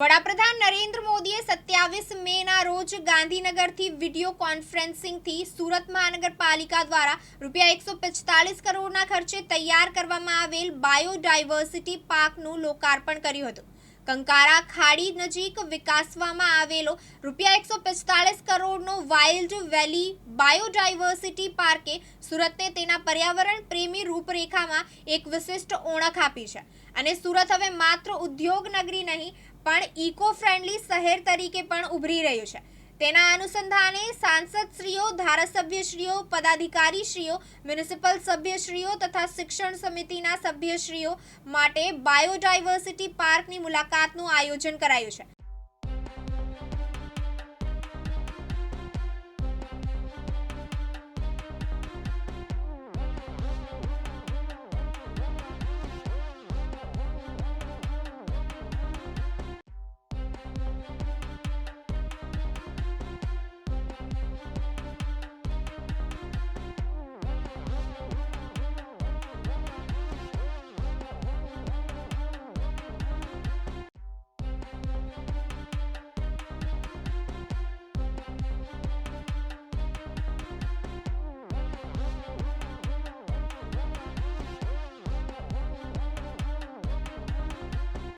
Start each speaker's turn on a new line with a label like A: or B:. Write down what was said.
A: વડાપ્રધાન નરેન્દ્ર મોદીએ સત્યાવીસ મેના રોજ ગાંધીનગરથી વીડિયો કોન્ફરન્સિંગથી સુરત મહાનગરપાલિકા દ્વારા રૂપિયા એકસો પિસ્તાલીસ કરોડના ખર્ચે તૈયાર કરવામાં આવેલ બાયોડાયવર્સિટી પાર્કનું લોકાર્પણ કર્યું હતું. કંકારા ખાડી નજીક વિકાસવામાં આવેલો રૂપિયા એકસો પિસ્તાલીસ કરોડનો વાઇલ્ડ વેલી બાયોડાયવર્સિટી પાર્કે સુરતને તેના પર્યાવરણ પ્રેમી રૂપરેખામાં એક વિશિષ્ટ ઓળખ આપી છે. અને સુરત હવે માત્ર ઉદ્યોગ નગરી નહીં પણ ઇકો ફ્રેન્ડલી શહેર તરીકે પણ ઉભરી રહ્યું છે. તેના અનુસંધાને સાંસદશ્રીઓ, ધારાસભ્યશ્રીઓ, પદાધિકારીશ્રીઓ, મ્યુનિસિપલ સભ્યશ્રીઓ તથા શિક્ષણ સમિતિના સભ્યશ્રીઓ માટે બાયોડાયવર્સિટી પાર્કની મુલાકાતનું આયોજન કરાયું છે.